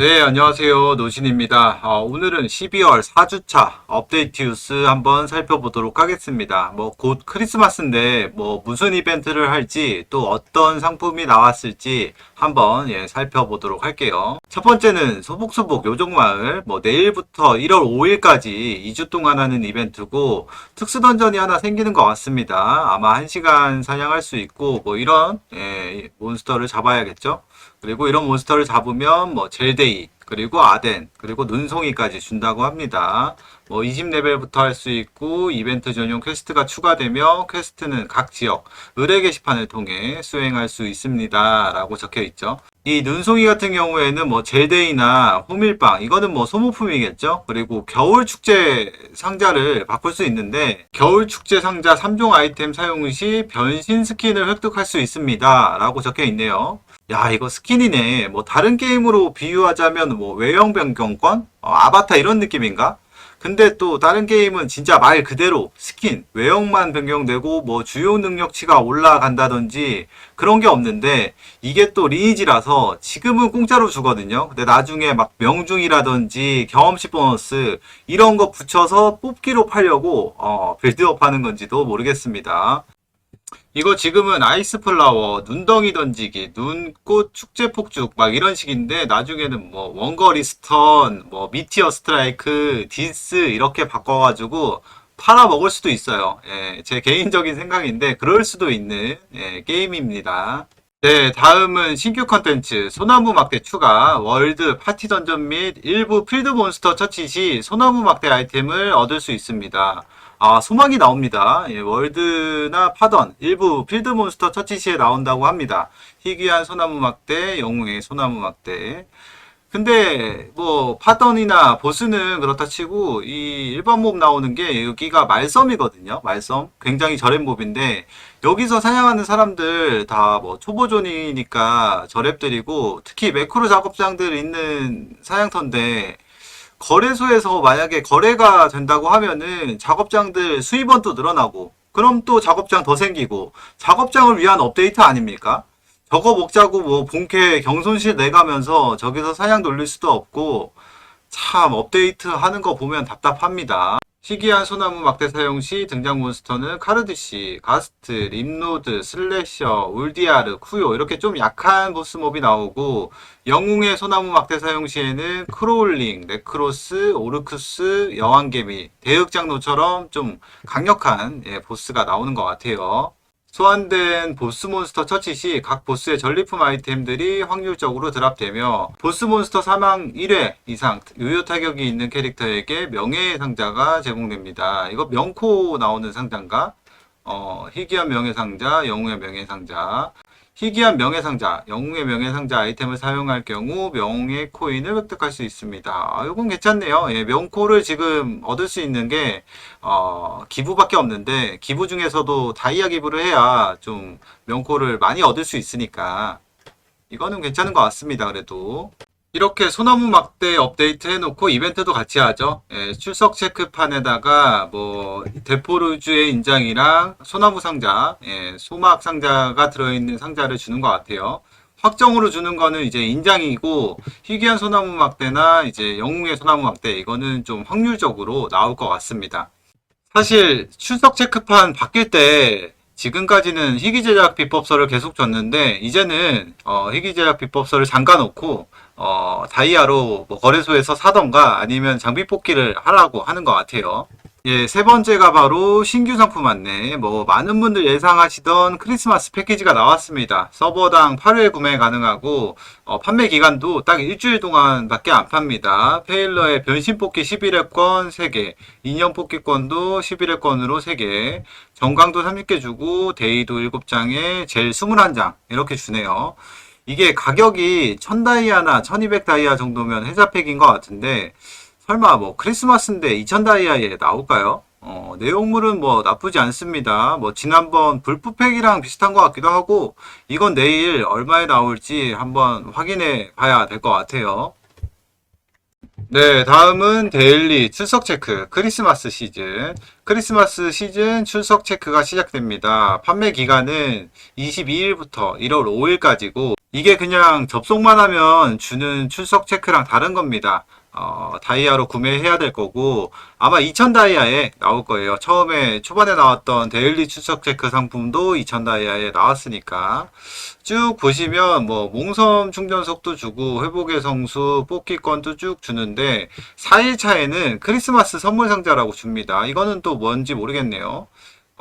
네, 안녕하세요. 노신입니다. 어, 오늘은 12월 4주차 업데이트 뉴스 한번 살펴보도록 하겠습니다. 뭐, 곧 크리스마스인데, 뭐, 무슨 이벤트를 할지, 또 어떤 상품이 나왔을지 한번, 예, 살펴보도록 할게요. 첫 번째는 소복소복 요정마을, 뭐, 내일부터 1월 5일까지 2주 동안 하는 이벤트고, 특수던전이 하나 생기는 것 같습니다. 아마 1시간 사냥할 수 있고, 뭐, 이런, 예, 몬스터를 잡아야겠죠? 그리고 이런 몬스터를 잡으면 뭐 젤데이 그리고 아덴 그리고 눈송이까지 준다고 합니다. 뭐 20레벨부터 할 수 있고 이벤트 전용 퀘스트가 추가되며 퀘스트는 각 지역 의뢰 게시판을 통해 수행할 수 있습니다. 라고 적혀 있죠. 이 눈송이 같은 경우에는 뭐 젤데이나 호밀빵 이거는 뭐 소모품이겠죠. 그리고 겨울 축제 상자를 바꿀 수 있는데 겨울 축제 상자 3종 아이템 사용 시 변신 스킨을 획득할 수 있습니다. 라고 적혀 있네요. 야, 이거 스킨이네. 뭐, 다른 게임으로 비유하자면, 뭐, 외형 변경권? 어, 아바타 이런 느낌인가? 근데 또, 다른 게임은 진짜 말 그대로 스킨, 외형만 변경되고, 뭐, 주요 능력치가 올라간다든지, 그런 게 없는데, 이게 또 리니지라서, 지금은 공짜로 주거든요. 근데 나중에 막 명중이라든지, 경험치 보너스, 이런 거 붙여서 뽑기로 팔려고, 어, 빌드업 하는 건지도 모르겠습니다. 이거 지금은 아이스 플라워, 눈덩이 던지기, 눈꽃 축제 폭죽 막 이런 식인데 나중에는 뭐 원거리 스턴, 뭐 미티어 스트라이크, 디스 이렇게 바꿔가지고 팔아 먹을 수도 있어요. 예, 제 개인적인 생각인데 그럴 수도 있는 예, 게임입니다. 네, 다음은 신규 컨텐츠 소나무 막대 추가 월드 파티 던전 및 일부 필드 몬스터 처치 시 소나무 막대 아이템을 얻을 수 있습니다. 아, 소망이 나옵니다. 예, 월드나 파던, 일부 필드 몬스터 처치 시에 나온다고 합니다. 희귀한 소나무 막대, 영웅의 소나무 막대. 근데 뭐 파던이나 보스는 그렇다 치고 이 일반 몹 나오는 게 여기가 말섬이거든요. 말섬. 굉장히 저렴 몹인데 여기서 사냥하는 사람들 다 뭐 초보존이니까 저랩들이고 특히 매크로 작업장들 있는 사냥터인데 거래소에서 만약에 거래가 된다고 하면은 작업장들 수입원도 늘어나고 그럼 또 작업장 더 생기고 작업장을 위한 업데이트 아닙니까? 저거 먹자고 뭐 본캐 경손실 내가면서 저기서 사냥 돌릴 수도 없고 참 업데이트 하는 거 보면 답답합니다. 희귀한 소나무 막대 사용 시 등장 몬스터는 카르드시, 가스트, 림노드, 슬래셔, 울디아르, 쿠요 이렇게 좀 약한 보스몹이 나오고 영웅의 소나무 막대 사용 시에는 크로울링, 네크로스, 오르크스, 여왕개미, 대흑장로처럼 좀 강력한 예, 보스가 나오는 것 같아요. 소환된 보스 몬스터 처치 시 각 보스의 전리품 아이템들이 확률적으로 드랍되며 보스 몬스터 사망 1회 이상 유효 타격이 있는 캐릭터에게 명예의 상자가 제공됩니다. 이거 명코 나오는 상자인가? 어, 희귀한 명예 상자, 영웅의 명예 상자. 희귀한 명예 상자, 영웅의 명예 상자 아이템을 사용할 경우 명예 코인을 획득할 수 있습니다. 아, 이건 괜찮네요. 예, 명코를 지금 얻을 수 있는 게 어, 기부밖에 없는데 기부 중에서도 다이아 기부를 해야 좀 명코를 많이 얻을 수 있으니까 이거는 괜찮은 것 같습니다. 그래도 이렇게 소나무 막대 업데이트 해놓고 이벤트도 같이 하죠. 예, 출석 체크판에다가 뭐 대포르주의 인장이랑 소나무 상자, 예, 소막 상자가 들어있는 상자를 주는 것 같아요. 확정으로 주는 거는 이제 인장이고 희귀한 소나무 막대나 이제 영웅의 소나무 막대 이거는 좀 확률적으로 나올 것 같습니다. 사실 출석 체크판 바뀔 때 지금까지는 희귀 제작 비법서를 계속 줬는데 이제는 어, 희귀 제작 비법서를 잠가 놓고 어, 다이아로 뭐 거래소에서 사던가 아니면 장비 뽑기를 하라고 하는 것 같아요. 예, 세 번째가 바로 신규 상품 안내. 뭐, 많은 분들 예상하시던 크리스마스 패키지가 나왔습니다. 서버당 8회 구매 가능하고, 어, 판매 기간도 딱 일주일 동안밖에 안 팝니다. 페일러의 변신 뽑기 11회권 3개, 인형 뽑기권도 11회권으로 3개, 정강도 30개 주고, 데이도 7장에 젤 21장, 이렇게 주네요. 이게 가격이 1000다이아나 1200다이아 정도면 해자팩인 것 같은데, 설마 뭐 크리스마스인데 2000 다이아에 나올까요? 어, 내용물은 뭐 나쁘지 않습니다. 뭐 지난번 불프팩이랑 비슷한 것 같기도 하고 이건 내일 얼마에 나올지 한번 확인해 봐야 될 것 같아요. 네, 다음은 데일리 출석 체크 크리스마스 시즌. 크리스마스 시즌 출석 체크가 시작됩니다. 판매 기간은 22일부터 1월 5일까지고 이게 그냥 접속만 하면 주는 출석 체크랑 다른 겁니다. 어, 다이아로 구매해야 될 거고, 아마 2000 다이아에 나올 거예요. 처음에 초반에 나왔던 데일리 출석 체크 상품도 2000 다이아에 나왔으니까. 쭉 보시면 뭐 몽섬 충전 속도 주고 회복의 성수 뽑기권도 쭉 주는데 4일 차에는 크리스마스 선물 상자라고 줍니다. 이거는 또 뭔지 모르겠네요.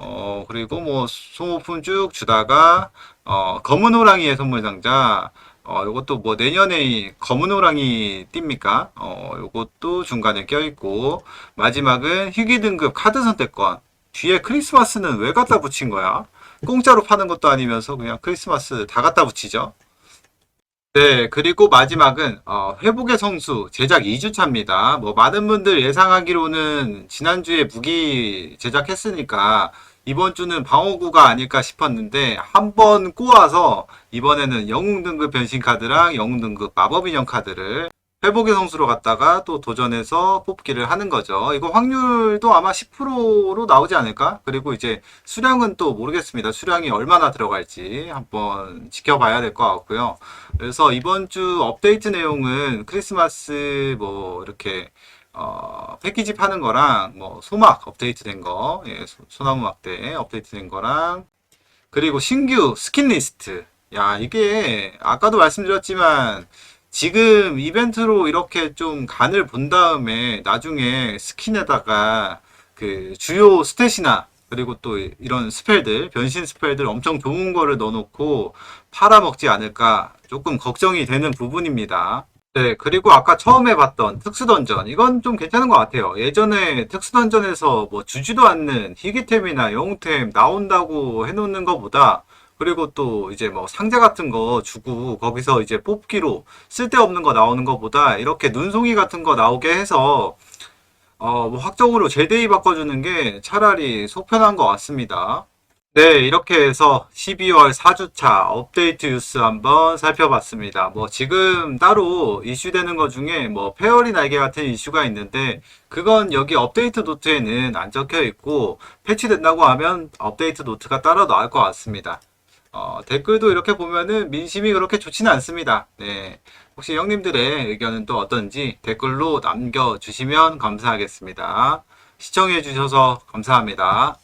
어 그리고 뭐 소모품 쭉 주다가 어 검은 호랑이의 선물 상자 어 요것도 뭐 내년에 검은 호랑이 띱니까? 어 요것도 중간에 껴있고 마지막은 희귀 등급 카드 선택권 뒤에 크리스마스는 왜 갖다 붙인 거야? 공짜로 파는 것도 아니면서 그냥 크리스마스 다 갖다 붙이죠. 네, 그리고 마지막은 어, 회복의 성수 제작 2주차입니다. 뭐 많은 분들 예상하기로는 지난주에 무기 제작했으니까 이번 주는 방어구가 아닐까 싶었는데 한 번 꼬아서 이번에는 영웅 등급 변신 카드랑 영웅 등급 마법 인형 카드를 회복의 성수로 갔다가 또 도전해서 뽑기를 하는 거죠. 이거 확률도 아마 10%로 나오지 않을까? 그리고 이제 수량은 또 모르겠습니다. 수량이 얼마나 들어갈지 한번 지켜봐야 될 것 같고요. 그래서 이번 주 업데이트 내용은 크리스마스 뭐 이렇게 어, 패키지 파는 거랑 뭐 소막 업데이트 된 거, 예, 소- 소나무 막대 업데이트 된 거랑 그리고 신규 스킨 리스트. 야, 이게 아까도 말씀드렸지만 지금 이벤트로 이렇게 좀 간을 본 다음에 나중에 스킨에다가 그 주요 스탯이나 그리고 또 이런 스펠들, 변신 스펠들 엄청 좋은 거를 넣어놓고 팔아먹지 않을까 조금 걱정이 되는 부분입니다. 네, 그리고 아까 처음에 봤던 특수던전. 이건 좀 괜찮은 것 같아요. 예전에 특수던전에서 뭐 주지도 않는 희귀템이나 영웅템 나온다고 해놓는 것보다 그리고 또 이제 뭐 상자 같은 거 주고 거기서 이제 뽑기로 쓸데없는 거 나오는 것보다 이렇게 눈송이 같은 거 나오게 해서 어, 뭐 확정으로 제데이 바꿔주는 게 차라리 속편한 것 같습니다. 네, 이렇게 해서 12월 4주차 업데이트 뉴스 한번 살펴봤습니다. 뭐 지금 따로 이슈되는 것 중에 뭐 페어리 날개 같은 이슈가 있는데 그건 여기 업데이트 노트에는 안 적혀 있고 패치된다고 하면 업데이트 노트가 따로 나올 것 같습니다. 어, 댓글도 이렇게 보면은 민심이 그렇게 좋지는 않습니다. 네. 혹시 형님들의 의견은 또 어떤지 댓글로 남겨주시면 감사하겠습니다. 시청해주셔서 감사합니다.